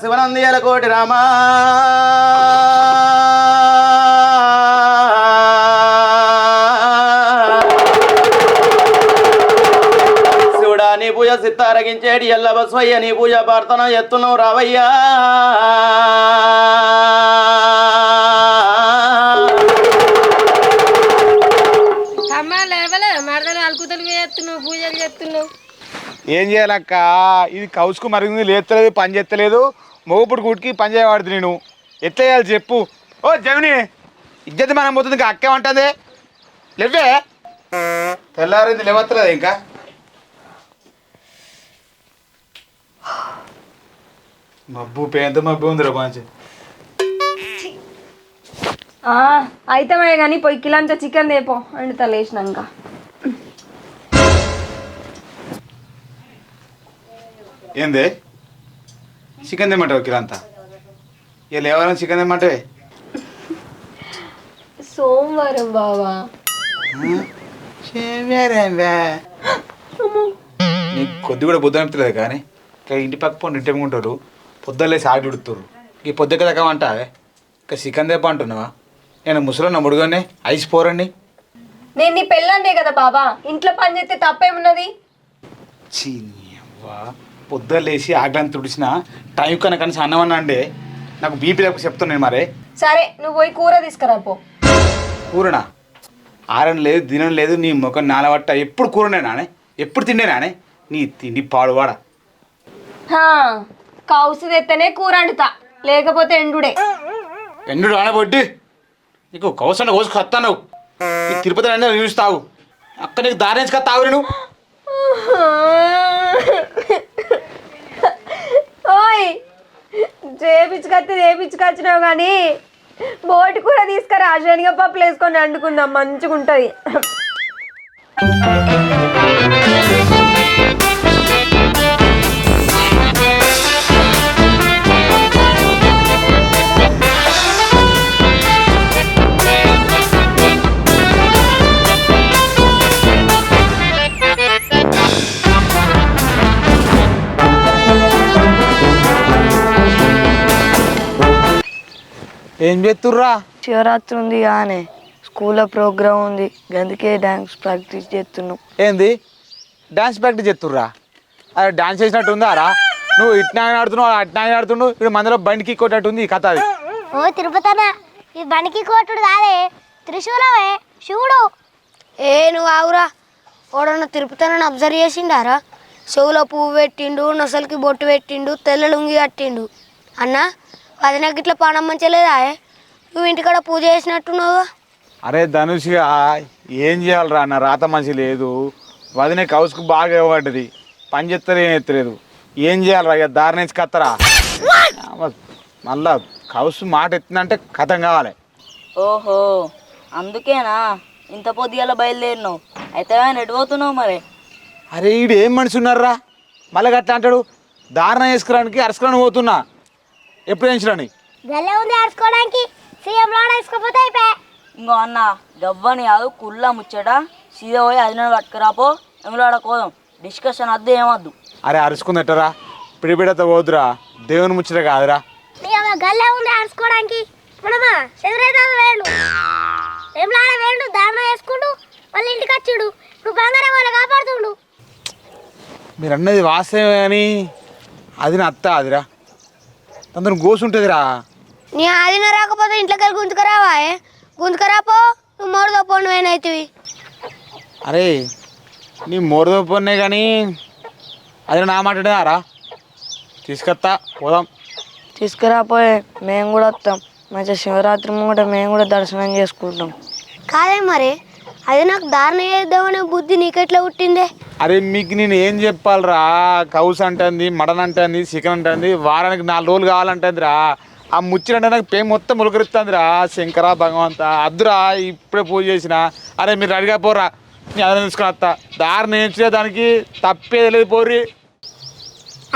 శివనందియల కోటి రామా. శివుడా నీ పూజ సిత్తారగించేటి ఎల్ల బస్వయ్య నీ పూజ ప్రార్థన ఎత్తును రావయ్యా. ఏం చేయాలక్క? ఇది కౌసుకు మరిగింది లేస్తలేదు పని చేస్తలేదు మొగపుడు గుడికి పని చేయబడుతుంది నేను. ఎట్లా చేయాలి చెప్పు. ఓ జమిని ఇజ్జత్ మనం పోతుంది ఇంకా అక్కే ఉంటుంది లేవే. తెల్లారింది లేవత్తలేదు ఇంకా? మబ్బు పేద మబ్బు ఉందిరా మంచి అయితే కానీ పోయి కిలో చికెన్ తేపో వండుతా లేచినాక. ఏంది? చికెన్ తెమ్మంటావు కిలో అంతా? ఇక లేవాలని చికెన్ తెమ్మంటే? సోమవారం బావా. నీకు కొద్ది కూడా బుద్ధి అనిపించలేదు కానీ ఇక ఇంటి పక్క పండు ఇంటి ఉంటారు పొద్దులే సాగి ఉడుతురు ఈ పొద్దు కదా అంటా ఇక చికెన్ తెప్ప అంటున్నావా? నేను ముసలి ముడుగానే ఐస్ పోరండి. నేను నీ పెళ్ళంటే కదా బాబా ఇంట్లో పని చేస్తే తప్పేమున్నది? చీనివ్వా పొద్దున్న లేచి ఆగ్లాన్ని తుడిచిన టైం కన్నా కనీసం అన్నమన్నా అండి. నాకు బీపీ లేక చెప్తున్నాను మరే. సరే నువ్వు పోయి కూర తీసుకురా పో. కూరనా? ఆరని లేదు దినం లేదు నీ ముఖం నాలబట్ట ఎప్పుడు కూరనే నానే? ఎప్పుడు తిండే నానే? నీ తిండి పాడువాడ? కౌసు తెత్తనే కూర వండుతా. లేకపోతే ఎండుడే. ఎండు రానబొడ్డి నీకు కౌసండ కోసుకు వస్తాను తిరుపతి అన్నీ చూస్తావు. అక్కడ నీకు దారి నుంచి తావు నువ్వు ఓయ్ చేపించుకొస్తే చేపించుకొచ్చినావు కానీ బోటి కూర తీసుకురా. శనగపప్పులు వేసుకొని వండుకుందాం మంచిగా ఉంటుంది ఏం చేస్తుర్రా? శివరాత్రి ఉంది కానీ స్కూల్లో ప్రోగ్రామ్ ఉంది. అందుకే డ్యాన్స్ ప్రాక్టీస్ చేస్తున్నాం. ఏంది? డాన్స్ ప్రాక్టీస్ చేస్తుర్రా? అరే డాన్స్ చేసినట్టు ఉందా రా? నువ్వు ఇట్నా ఆడుతున్నావు అట్నా ఆడుతున్నావు ఇప్పుడు మందిలో బండికి కొట్టట్టు ఉంది ఈ కథ అది. ఓ తిరుపతన్న ఈ బనికి కోటుడు కాదే త్రిశూలమే శివుడు. ఏ నువ్వు ఆవురా? ఓడన్న తిరుపతిని అబ్జర్వ్ చేసిండారా? చెవులో పువ్వు పెట్టిండు నొసలికి బొట్టు పెట్టిండు తెల్ల లుంగి కట్టిండు. అన్న వదినకి ఇట్లా పానం మంచలేదా నువ్వు ఇంటికాడ పూజ చేసినట్టున్నావుగా. అరే ధనుష్గా ఏం చేయాలరా నా రాత మంచి లేదు. వదిన కౌసుకు బాగా ఇవ్వబడ్డది. పని చేస్తారు ఏం ఎత్తలేదు ఏం చేయాలరా ఇక దారి నుంచి కత్తరా? మళ్ళా కౌసు మాట ఎత్తిందంటే కథం కావాలి. ఓహో అందుకేనా? ఇంత పొద్దుగాల బయలుదేరినావు. అయితే ఆయన ఎడిపోతున్నావు మరి? అరే ఈడు ఏం మనిషి ఉన్నారా మళ్ళీ గట్లా అంటాడు? దారుణ వేసుకురానికి అరసుకురాని పోతున్నా. ఎప్పుడు వేయించడానికి గల్లే ఉంది ఆడుకోవడానికి. సీఎం లాడ వేసుకోపోతే అయిపోయా. ఇంకో అన్న గవ్వని కాదు కుళ్ళ ముచ్చట. సీదా పోయి అది నేను పట్టుకురాపో ఎములాడ కోదాం డిస్కషన్ వద్దు ఏమద్దు. అరే అరుచుకుందట్టరా పిడిపిడత పోదురా. దేవుని ముచ్చట కాదురా. గల్లే ఉంది ఆడుకోవడానికి. మనమా చంద్రదాద వేడు ఏం లాడ వేడు దారుణ వేసుకుంటూ వాళ్ళ ఇంటికి వచ్చిడు. నువ్వు బంగారం వాళ్ళ కాపాడుతుండు. మీరు అన్నది వాస్తవమే కానీ అది నా అత్త అదిరా తొందర గోసుంటుందిరా. నీ ఆదిన రాకపోతే ఇంట్లోకి వెళ్ళి గుంతుకురావా గుంతుకురాపో నువ్వు మూడుదో పోను వేనైతివి అరే నీ మోరదో పొన్నే కానీ అది నా మాట్లాడారా తీసుకొస్తా పోదాం. తీసుకురాపోయే మేము కూడా వస్తాం మంచిగా శివరాత్రి ముంగట మేము కూడా దర్శనం చేసుకుంటాం. కాదే మరి అది నాకు దారుణ చేద్దామనే బుద్ధి నీకెట్లా పుట్టిందే? అరే మీకు నేను ఏం చెప్పాలిరా? కౌస్ అంటుంది మటన్ అంటుంది చికెన్ అంటుంది వారానికి నాలుగు రోజులు కావాలంటుందిరా. ఆ ముచ్చటంటే నాకు పే మొత్తం ములకరిస్తుందిరా శంకరా భగవంత. అద్దురా ఇప్పుడే పూజ చేసిన. అరే మీరు రెడీగా పోరా. నేను అదే తీసుకుని వస్తా. దారి నేర్చే దానికి తప్పేది లేదు పోరి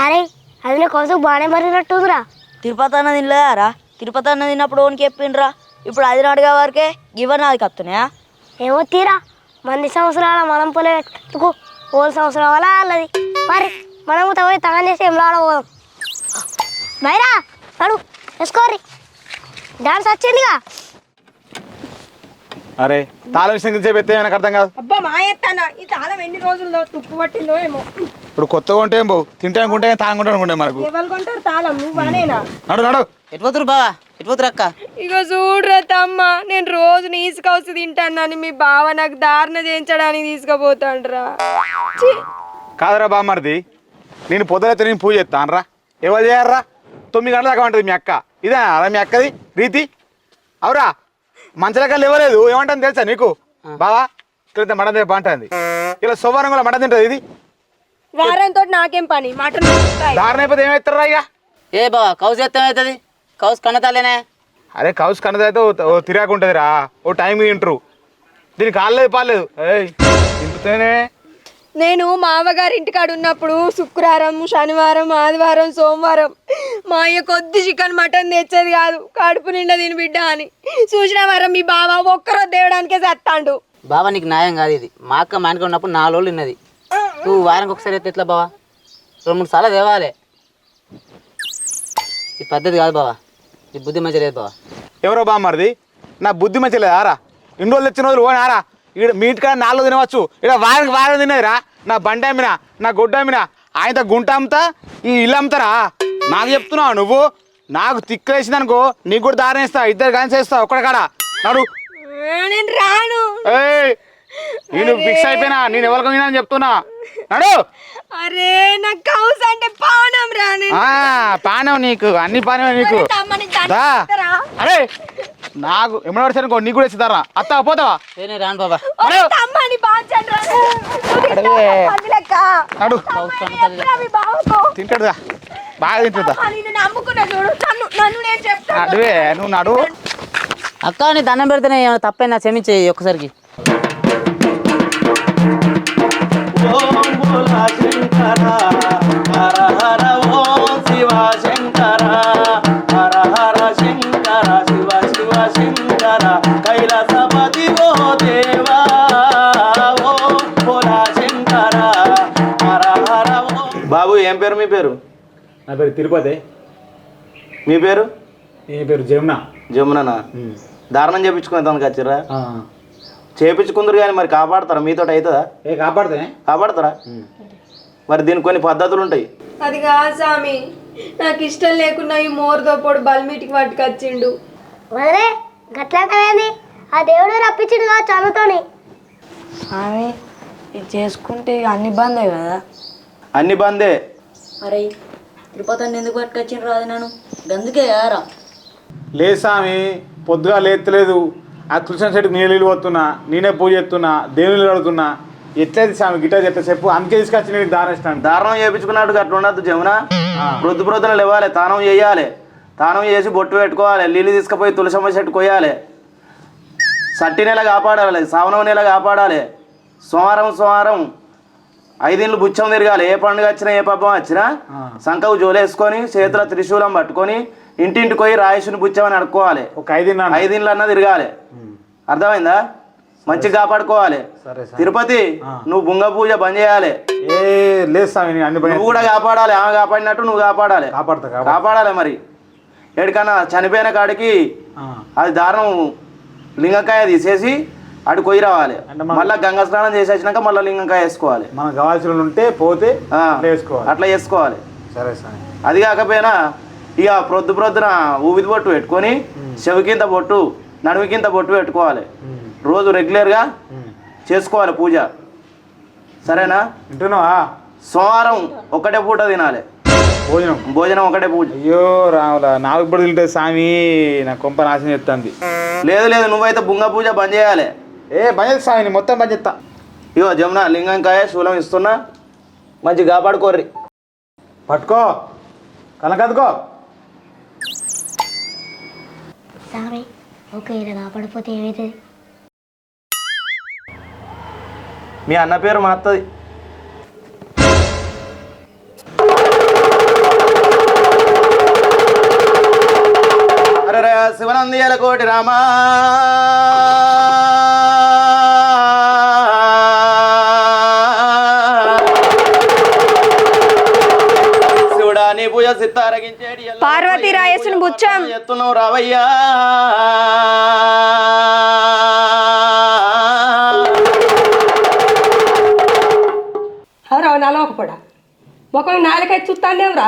అరే అది నా కోసం బాగానే మరినట్టుందిరా తిరుపతి అన్న తినలేదారా? తిరుపతి అన్న తిన్నప్పుడు ఓనికి చెప్పిండ్రా. ఇప్పుడు అది అడిగే వరకే గివర్ నాది కత్తున్నాయా? ఏమో తీరా. మంది సంవత్సరాల మనం పొలే ఓ సంవత్సరం వల్ల వాళ్ళది మరి మనము తవ్వి తగం చేసి ఏం లాడబోదాం మైరా నడు వేసుకోరి డాన్స్ వచ్చిందిగా. అరే తాళం గురించి చెప్తే నాకు అర్థం కాదు. అబ్బా మా ఎత్తానా ఈ తాళం ఎన్ని రోజుల్లో తుప్పు పట్టిందో ఏమో. ఇప్పుడు కొత్తగా ఉంటే ఏం పోవు తింటే అనుకుంటే తాగుంటే అనుకుంటే మనకు? నడు నడు. ఎటుపోతురు బావా? ఎటుపోతురు అక్క? ఇగో చూడరా తమ్మ నేను రోజు నీసుకవసి తింటానని మీ బావ నాకు దారుణ చేయించడానికి తీసుకుపోతాండ్రా. కాదురా బామ్మర్ది నేను పొద్దునైతే నేను పూజ చేస్తాను రా ఎవరు చేయర్రా తొమ్మిది గంటల దాకా ఉంటుంది మీ అక్క. ఇదే అలా మీ అక్కది? రీతి? అవురా మంచలక లేవలేదు. ఏమంటుంది తెలుసా నీకు? బావా ఇక్కడ మటన్ తింటే బాగుంటుంది ఇలా సోమవారం కూడా మటన్ తింటుంది ఇది. వారంతో నాకేం పని? మటన్. దారుణ అయిపోతే ఏమవుతారా ఇక? ఏ బావా కౌసు ఎత్తం అవుతుంది కౌసు కన్నతాలేనే అరే కౌస్ కన్నదైతే ఓ తిరాకు ఉంటుంది రా ఓ టైం తింటారు. దీనికి కాలేదు పాలేదు ఏయ్ తింటుతేనే. నేను మామగారి ఇంటికాడ ఉన్నప్పుడు శుక్రవారం శనివారం ఆదివారం సోమవారం మా అయ్య కొద్ది చికెన్ మటన్ తెచ్చేది కాదు. కడుపు నిండా తిని బిడ్డ అని. చూసిన వారం మీ బావ ఒక్కరోజు తేవడానికే చత్తాండు బావా నీకు న్యాయం కాదు ఇది. మా అక్క మా ఇంటికి ఉన్నప్పుడు నాలుగు రోజులు ఉన్నది నువ్వు వారానికి ఒకసారి ఎత్తే ఎట్లా బావా? రెండు మూడు సార్లు తేవాలి. ఇది పద్ధతి కాదు బావా. ఈ బుద్ధి మంచిగా లేదు బావా. ఎవరో బామ్మరిది నా బుద్ధి మంచి లేదారా ఇన్ని రోజులు వచ్చిన రోజులు ఓనారా ఇక్కడ మీ ఇంటికాడ నాలుగు తినవచ్చు. ఇక్కడ వారానికి వారం తినేదిరా. నా బండి అమ్మినా నా గుడ్డ అమ్మినా ఆయనతో గుంట అమ్ముతా ఈ ఇల్లు అమ్ముతారా? నాకు చెప్తున్నావు నువ్వు. నాకు తిక్కలేసింది అనుకో నీకు కూడా దారం ఇస్తా ఇద్దరు కానీ చేస్తా ఒక్కడ కాడ. నడు. నేను రాను. నేను ఫిక్స్ అయిపోయినా నేను ఎవరికి చెప్తున్నా. నడు. అరే నాకు కౌస్ అంటే పానం రాను ఆ, పానం నీకు అన్ని పానమే నీకు. అరే నాకు ఎమ్మడి పడితే అనుకో నీకు కూడా ఇస్తారా? అత్త పోతావా? నేను రాను బాబా. తమ్మని బాగా నడు. తింటుందా ఆ, నిన్ను నమ్ముకున్నా చూడు. నన్ను నన్ను నేను చెప్తాను. అడువే నువ్వు నడు. అక్క నీ దండం పెడితేనే తప్పైనా క్షమించే ఒక్కసారికి. ఓం భోలా శంకర హర హర ఓం శివ శంకర హర హర శంకర శివ శివ శంకర కైలాసపతి ఓ దేవా ఓం భోలా శంకర హర హర ఓం బాబు ఏం పేరు మీ పేరు? నా పేరు తిరుపతి. మీ పేరు? నీ పేరు జమున. జముననా? దారుణం చేపించుకునే తనకి వచ్చిర్రా చేపించుకుందరు కానీ మరి కాపాడతారా? మీతో అవుతుందా? ఏ కాపాడితే? కాపాడతారా? మరి దీనికి కొన్ని పద్ధతులు ఉంటాయి. అది కాదు స్వామి. నాకు ఇష్టం లేకున్నా ఈ మోరుతో పొడు బల్మీటికి పట్టుకొచ్చిండు. వదిలే గట్లంటావేంది ఆ దేవుడు రప్పించిండు కదా చదువుతోని స్వామి ఇది చేసుకుంటే అన్ని బందే కదా? అన్ని బందే. అరే తిరుపతి ఎందుకు పట్టుకొచ్చిన రాదు నన్ను? గందుకే యారా లేదు స్వామి పొద్దుగా లేత్తలేదు. ఆ తులసిన చెట్టుకు నీళ్ళు పోతున్నా నేనే పూజ చేస్తున్నా దేవుళ్ళు అడుగుతున్నా ఎట్లయితే స్వామి గిట్ట చెప్తే చెప్పు. అందుకే తీసుకొచ్చి నేను దారం ఇస్తాను. దారుణం చేయించుకున్నట్టు అట్లా ఉండద్దు జమున. ప్రొద్దు ప్రొద్దున లేవాలి తానం చేయాలి. తానం చేసి బొట్టు పెట్టుకోవాలి నీళ్ళు తీసుకుపోయి తులసమ్మ చెట్టు కొయ్యాలి. సట్టి నెల కాపాడాలి శ్రావణం నెల కాపాడాలి. సోమవారం సోమవారం ఐదిండ్లు బుచ్చం తిరగాలి. ఏ పండుగ వచ్చినా ఏ పబ్బం వచ్చినా సంకవు జోలేసుకొని చేతిలో త్రిశూలం పట్టుకొని ఇంటింటికి పోయి రాయేసుని బుచ్చం అని అడుక్కోవాలి ఒక ఐదు ఐదిండ్లు అన్నా. తిరగాలి. అర్థమైందా? మంచిగా కాపాడుకోవాలి. తిరుపతి నువ్వు బుంగ పూజ బంద్ చేయాలి. నువ్వు కూడా కాపాడాలి. ఆమె కాపాడినట్టు నువ్వు కాపాడాలి. కాపాడాలి మరి. ఎక్కడికన్నా చనిపోయిన కాడికి. అది దారుణం లింగకాయ తీసేసి అటు కొయ్యి రావాలి. మళ్ళీ గంగా స్నానం చేసి వచ్చినాక మళ్ళీ లింగకాయ వేసుకోవాలి. మనకు కావాల్సిన ఉంటే పోతే అట్లా వేసుకోవాలి. అట్లా చేసుకోవాలి సరే స్వామి అది కాకపోయినా ఇక ప్రొద్దు ప్రొద్దున ఊవిది బొట్టు పెట్టుకొని చెవికింత బొట్టు నడుముకింత బొట్టు పెట్టుకోవాలి. రోజు రెగ్యులర్గా చేసుకోవాలి పూజ. సరేనా? వింటున్నావా? సోమవారం ఒకటే పూట తినాలి. భోజనం. భోజనం ఒకటే పూజ. అయ్యో రాములా నాకు ఇప్పుడు తింటుంది స్వామి నా కొంప నాశనం చెప్తాంది లేదు లేదు నువ్వైతే బుంగ పూజ బంద్ చేయాలి. ఏ బంద్ స్వామి నేను మొత్తం బంద్ చేస్తా ఇగో జమున లింగంకాయ శూలం ఇస్తున్నా. మంచి కాపాడుకోర్రి. పట్టుకో. కనకదుకో స్వామి ఓకే ఇలా కాపాడిపోతే ఏమవుతుంది మీ అన్న పేరు మాత్తది. అరే రే శివనందియల కోటి రామా. పార్వతీ రాయసుని బుచ్చం. ఎత్తున్నావు రావయ్యా. అవరా నలవకపోడా ముఖం నాలుకై చూస్తానేవురా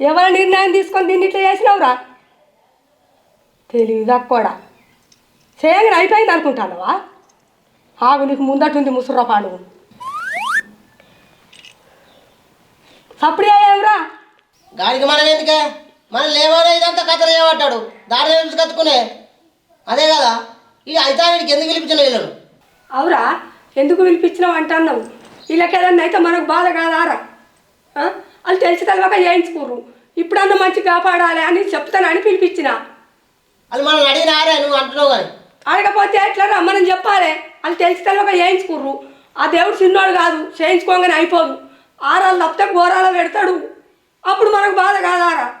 ఎవరి నిర్ణయం తీసుకొని దీన్ని ఇట్లా చేసినావురా? తెలివి తక్కువడా చేయగానే అయిపోయింది అనుకుంటానవా? ఆగు నీకు ముందటుంది ముసుర్రా పాడు. సప్పుడు అయ్యావురా గాడికి మనం ఎందుకే మనం లేవనే ఇదంతా కథలు చేయమంటాడు దారి కత్తుకునే. అదే కదా? ఈ అయితానికి ఎందుకు పిలిపించిన వీళ్ళను? అవురా ఎందుకు పిలిపించినావు అంటున్నావు? వీళ్ళకి ఏదన్నా అయితే మనకు బాధ కాదారా? వాళ్ళు తెలిసి తెలియక చేయించుకోరు ఇప్పుడన్నా మంచి కాపాడాలి అని చెప్తానని పిలిపించిన. వాళ్ళు మనం అడిగినారే నువ్వు అంటున్నావు కానీ. అడగపోతే ఎట్లా రమ్మని చెప్పాలి. వాళ్ళు తెలిసి తెలియక చేయించుకుర్రు. ఆ దేవుడు చిన్నోడు కాదు చేయించుకోగానే అయిపోదు. ఆరాలు తప్పితే ఘోరాలు పెడతాడు. అప్పుడు మనకు బాధ కాదారా?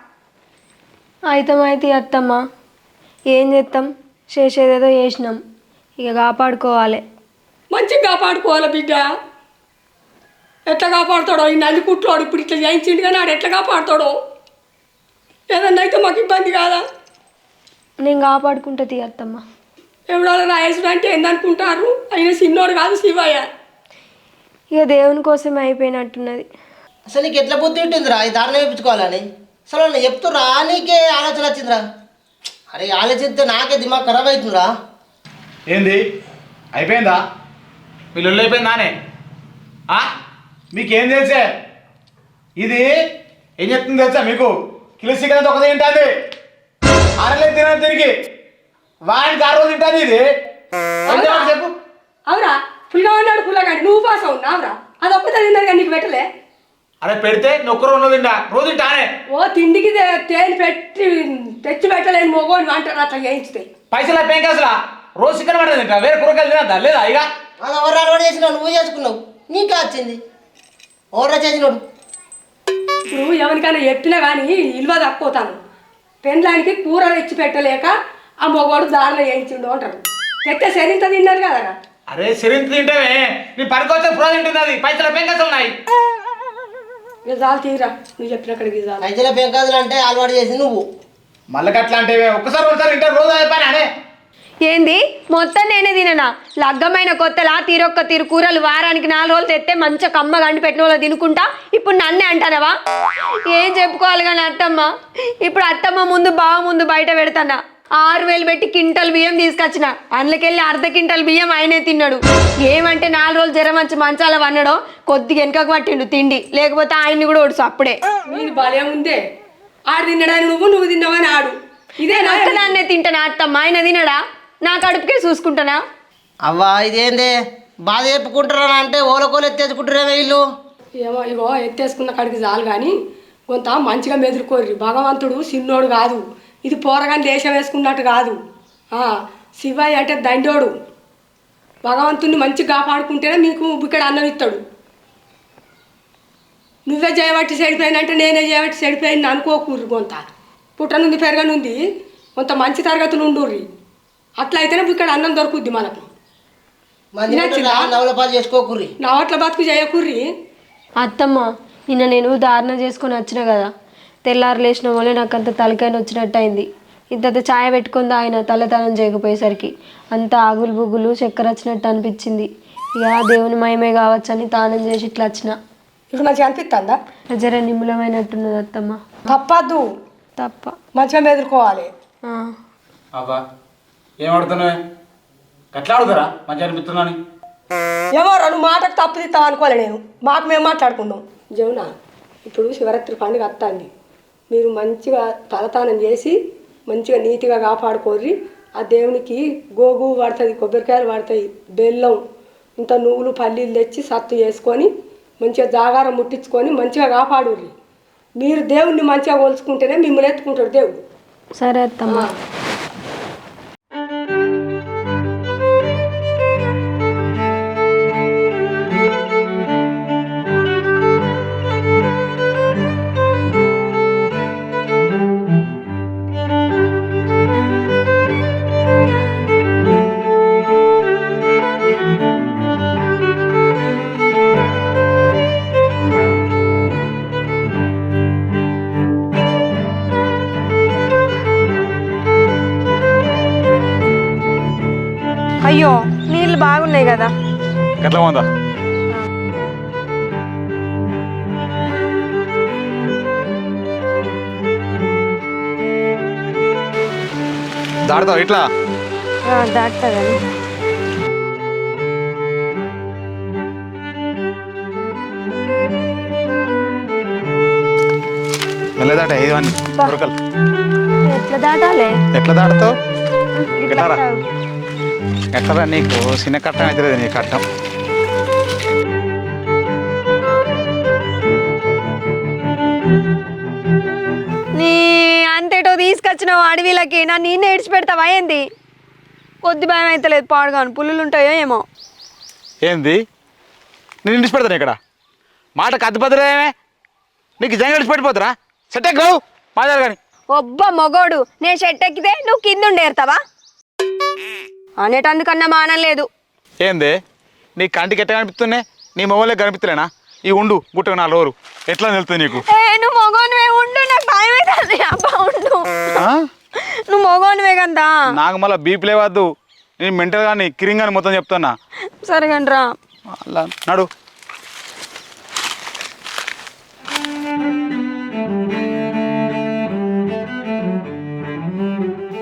అయితే అత్తమ్మ. ఏం చేస్తాం చేసేదేదో చేసినాం. ఇక కాపాడుకోవాలి. మంచిగా కాపాడుకోవాలి బిడ్డ. ఎట్లా కాపాడుతాడో? ఈ నల్లి కుట్లోడు ఇప్పుడు ఇట్లా చేయించిండు కానీ ఆడు ఎట్లా కాపాడుతాడో? ఏదన్నా అయితే మాకు ఇబ్బంది కాదా? నేను కాపాడుకుంటుంది అత్తమ్మ. ఎవడో రాయేసుడు అంటే ఏందనుకుంటారు? ఆయన చిన్నోడు కాదు శివయ్య. ఇక దేవుని కోసమే అయిపోయినట్టున్నది. అసలు నీకు ఎట్లా బుద్ధి ఉంటుందిరా? ఈ దారిని వేయించుకోవాలని అసలు నేను చెప్తురా నీకే ఆలోచన వచ్చిందిరా. అరే ఆలోచిస్తే నాకే దిమాగ్ ఖరాబ్ అవుతుందిరా. ఏంది? అయిపోయిందా? మీ లొల్లి అయిపోయిందానే ఆ? మీకేం తెలుసే? ఇది ఏం చెప్తుంది తెలుసా మీకు? కిలో చికెన్ ఒక తింటుంది. ఆరలేదు తినదు తిరిగి. వాడికి ఆ రోజు తింటుంది ఇది. చెప్పు. అవురా పుల్లగా ఉన్నాడు పుల్లగాడి నువ్వు పాస్ ఉన్నావురా? అది ఒక్కటే తిన్నది కానీ నీకు పెట్టలే? అరే పెడితే నువ్వు ఒక్కరు ఉన్నది తింటా రోజు తింటానే ఓ తిండికి తే- తేనె పెట్టి తెచ్చి పెట్టలేని మొగోని అంటారు అట్లా చేయించితే. పైసలు అయిపోయాం అసలు రోజు చికెన్ పడదు తింటా. వేరే కూరగాయలు తినద్దా? లేదా ఇక? అది ఎవరు అలవాటు చేసినావు? నువ్వు చేసుకున్నావు. నీకే వచ్చింది. ఎవరు చేసినాడు? ఇప్పుడు ఎవరికైనా చెప్పినా కానీ ఇల్వ తక్కువతాను. పెండ్లానికి కూర తెచ్చి పెట్టలేక ఆ మొగోడు దారిలో వేయించిండు అంటాడు తెచ్చే శరీంత తిన్నారు కదా. అరే సిరింత తింటావే నీ పనికొచ్చే పురా తింటుంది అది పైసలు అసలు ఉన్నాయి చాలు తీరా. నువ్వు చెప్పినక్కడికి చాలు పైసల పెంకాదులు అంటే అలవాటు చేసి నువ్వు. మళ్ళీ అట్లా అంటే ఒక్కసారి ఒకసారి తింటే రోజు అయిపోయినానే ఏంది? మొత్తం నేనే తిననా? లగ్గమైన కొత్తలా తీరొక్క తీరు కూరలు వారానికి నాలుగు రోజులు తెస్తే మంచిగా కమ్మ గండి పెట్టిన వాళ్ళు తినుకుంటా? ఇప్పుడు నన్నే అంటానవా? ఏం చెప్పుకోవాలి కానీ అత్తమ్మ? ఇప్పుడు అత్తమ్మ ముందు బావ ముందు బయట పెడతానా? ఆరు వేలు పెట్టి కింటల్ బియ్యం తీసుకొచ్చిన. అందులోకెళ్ళి అర్ధ కింటల్ బియ్యం ఆయనే తిన్నాడు. ఏమంటే నాలుగు రోజులు జ్వరం వచ్చి మంచాల వన్నడో కొద్దిగా వెనకకు పట్టిండు తిండి. లేకపోతే ఆయన్ని కూడా ఒడుసు అప్పుడే. నీది భలే ఉందే. ఆడు తిన్నాడని నువ్వు నువ్వు తిన్నావని ఆడు. ఇదే నా ఒక్కదాన్నే తింటానా? అత్తమ్మ ఆయన తినడా? నా కడుపుకే చూసుకుంటానా? అవ్వా ఇదేందే? బాధ చెప్పుకుంటారా అంటే ఓలకోలు ఎత్తేసుకుంటారేమో వీళ్ళు? ఏమో ఇగో ఎత్తేసుకున్న కాడికి చాలు కానీ కొంత మంచిగా మెదులుకోర్రి భగవంతుడు చిన్నోడు కాదు. ఇది పోరగాని దేశం వేసుకున్నట్టు కాదు. ఆ, శివయ్య అంటే దండోడు. భగవంతుడిని మంచిగా కాపాడుకుంటేనే మీకు ఇక్కడ అన్నం ఇస్తాడు. నువ్వే చేయబట్టి చెడిపోయినంటే నేనే చేయబట్టి చెడిపోయింది అనుకోకూర్రి కొంత. పుట్టనుంది పెరగనుంది కొంత మంచి తరగతులు ఉండుర్రి. అట్లా అయితేనే ఇక్కడ అన్నం దొరుకుద్ది మనకు. మంది నచ్చిందా? నవలపాలు చేసుకోకుర్రి. నా అట్ల బతుకు చేయకూర్రి అత్తమ్మ నిన్న నేను ధారణ చేసుకొని వచ్చిన కదా. తెల్లారు లేచిన వల్లే నాకు అంత తలకాయన వచ్చినట్టు అయింది ఇంత ఛాయ పెట్టుకుంది ఆయన తలతనం చేయకపోయేసరికి. అంత ఆగులు బుగులు చక్కెర వచ్చినట్టు అనిపించింది ఇక దేవుని మయమే కావచ్చని తానం చేసి ఇట్లా వచ్చిన ఇప్పుడు మంచిగా అనిపిస్తుందా జర నిమ్మలమైనట్టున్నది అత్తమ్మ. తప్పద్దు తప్ప. మంచిగా మెదులుకోవాలి ఆ. అబ్బా ఏం ఆడుతున్నావే? ఎట్లా ఆడుతారా మంచిగా అనిపిస్తున్నాని ఎవరు? నువ్వు మాటకు తప్పు తీస్తావు అనుకోలే నేను. మాకు మేము మాట్లాడుకున్నాం జమున ఇప్పుడు శివరాత్రి పండుగ వస్తుంది మీరు మంచిగా తలతానం చేసి మంచిగా నీట్గా కాపాడుకోర్రి. ఆ దేవునికి గోగు పడుతుంది కొబ్బరికాయలు పడతాయి బెల్లం ఇంత నువ్వులు పల్లీలు తెచ్చి సత్తు చేసుకొని మంచిగా జాగారం ముట్టించుకొని మంచిగా కాపాడుర్రి. మీరు దేవుణ్ణి మంచిగా కొలుచుకుంటేనే మిమ్మల్ని ఎత్తుకుంటాడు దేవుడు. సరే అత్తమ్మ. దాడతావు ఇట్లా. దాటుతుందని వెళ్ళదాట ఇవన్నీ దొరకలు ఎట్లా దాటాలి? ఎట్లా ఎట్లా. ఎట్లా నీకు? చిన్న కట్టం అవుతుంది నీ కట్టం. అడవిలకి నా నేను ఏడ్చి పెడతావా? ఏంది? కొద్ది భయం అయితే లేదు పాడుగాను పుల్లులు ఉంటాయో ఏమో. ఏంది? నేను ఇంటికి పెడతాను ఇక్కడ. మాట కత్తిపత్రమే నీకు జంగ విడిచి పెట్టిపోతురా సెట్ ఎక్కవు మాట్లాడు కానీ. ఒబ్బ మొగోడు నేను షెట్ ఎక్కితే నువ్వు కింద ఉండేరుతావా అనేటందుకన్నా మానం లేదు. ఏంది? నీ కంటికి ఎట్లా కనిపిస్తున్నాయి? నీ మొబైల్లో కనిపిస్తలేనా? ఈ ఉండు గుట్టగా నా లోరు ఎట్లా నిలుతుంది నీకు? ఏ నువ్వు మొగోనివే ఉండు నాకు భయం అవుతుంది అబ్బా ఉండు. ఆ? నువ్వు మొగోనివే కదా నాకు మళ్ళీ బీపీ లేవద్దు. నేను మెంటల్ కానీ కిరింగ్ అని మొత్తం చెప్తున్నా. సరే కానీ రా అలా నడు.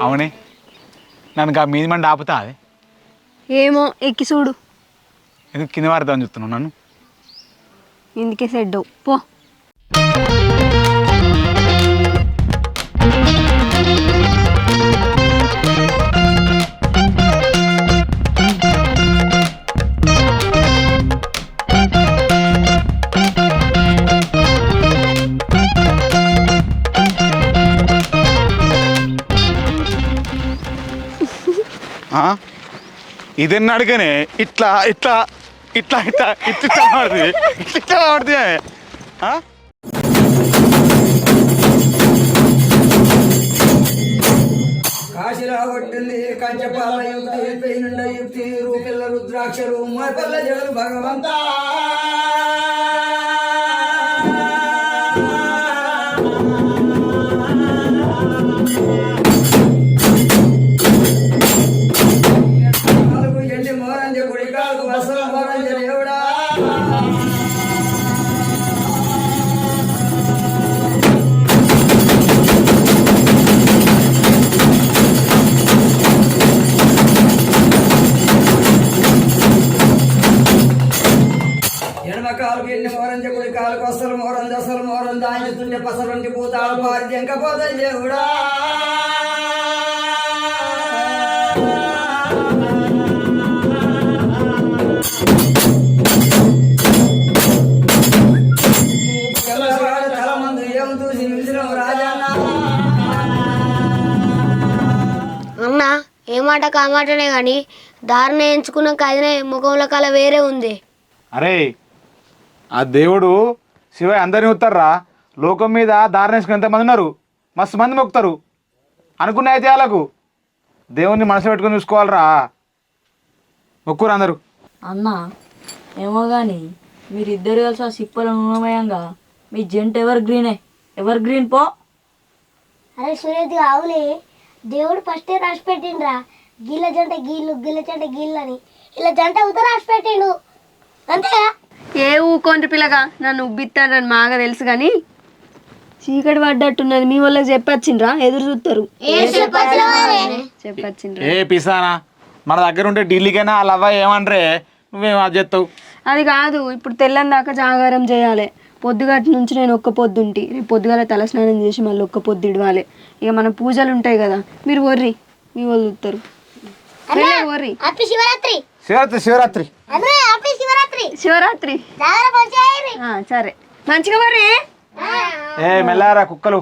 అవునే నన్ను ఆ మీది మండి ఆపుతా అదే ఏమో ఎక్కి చూడు. ఎందుకు కింద వారిద్దామని చెప్తున్నావు నన్ను? ఇందుకే సెడ్డు. పో. ఇదన్నీ అడిగానే ఇట్లా ఇట్లా ఇట్లా ఇట్లా ఇట్లా ఆడుతుంది ఇట్లా ఆడుతుంది పడుతుంది ఆ? కాశీలా కొట్టింది కంచపాల యుక్తి పెయినుండ యుక్తి రూపిల్ల రుద్రాక్షలు మరపల్ల జగలు భగవంతా. దాంచుతుంటే పసరుంటి పూతాలు పారి జంకపోతే దేవుడా. తెల్లవాడు తల మందు ఏం చూసి నిలిచినావు రాజన్న. అన్న ఏ మాట కామాటనే కానీ దారిని ఎంచుకున్నాక అదినే ముఖంలో కళ వేరే ఉంది. అరే ఆ దేవుడు శివయ్య అందరిని ఉత్తారా లోకం మీద దారుణేసుకుని ఎంతమంది ఉన్నారు? మస్తు మంది మొక్కుతారు. అనుకున్న అయితే వాళ్ళకు దేవుణ్ణి మనసు పెట్టుకొని చూసుకోవాలరా. మొక్కురు అందరూ. అన్న ఏమో కానీ మీరిద్దరు కలిసి ఆ సిప్పల నూనమయంగా మీ జంట ఎవర్ గ్రీనే? ఎవర్ గ్రీన్ పో. అరే సురేష్ అవులే దేవుడు ఫస్టే రాసి పెట్టిండ్రా. గీళ్ళ జంట గీళ్ళు గిళ్ళ జంట గీళ్ళు అని ఇలా జంట ఉత్తర రాసి పెట్టిండు. అంతేగా? ఏ ఊకోండి పిల్లగా? నన్ను ఉబ్బిస్తానని మాగా తెలుసు కానీ చీకటి పడ్డట్టున్నది మీ వాళ్ళకి చెప్పొచ్చిండ్రా? ఎదురు చూస్తారు చెప్పొచ్చిండ్రా. ఏ పిసానా మన దగ్గర ఉంటే ఢిల్లీకైనా వాళ్ళ అవ్వ ఏమంటారే నువ్వేం అది చేస్తావు అది కాదు ఇప్పుడు తెల్లని దాకా జాగారం చేయాలి. పొద్దుగటి నుంచి నేను ఒక్క పొద్దుంటి రేపు పొద్దుగాల తలస్నానం చేసి మళ్ళీ ఒక్క పొద్దు ఇడవాలి. ఇక మన పూజలు ఉంటాయి కదా మీరు వర్రి మీ వాళ్ళు చూస్తారు వర్రి. శివరాత్రి. శివరాత్రి శివరాత్రి. శివరాత్రి. శివరాత్రి. సరే. మంచిగా వర్రి. ఏ మెల్లారా కుక్కలు?